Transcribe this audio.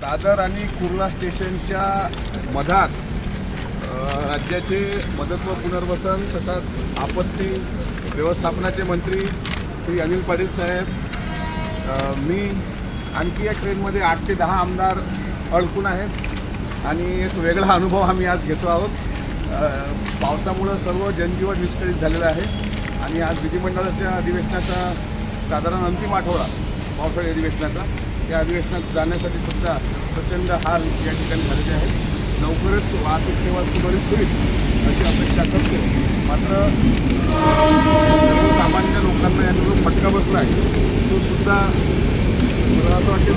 दादर आणि कुर्ला स्टेशनच्या मधात राज्याचे मदत व पुनर्वसन तसंच आपत्ती व्यवस्थापनाचे मंत्री श्री अनिल पाटील साहेब मी आणखी या ट्रेनमध्ये आठ ते दहा आमदार अडकून आहेत. आणि एक वेगळा अनुभव आम्ही आज घेतो आहोत. पावसामुळं सर्व जनजीवन विस्कळीत झालेलं आहे. आणि आज विधिमंडळाच्या अधिवेशनाचा साधारण अंतिम आठवडा पावसाळी अधिवेशनाचा त्या अधिवेशनात जाण्यासाठी सुद्धा प्रचंड हाल या ठिकाणी झालेले आहेत. लवकरच वाहतूक सेवा सुरळीत होईल अशी अपेक्षा करतो मात्र सामान्य लोकांना याचा जो फटका बसला आहे. तो सुद्धा मला असं वाटते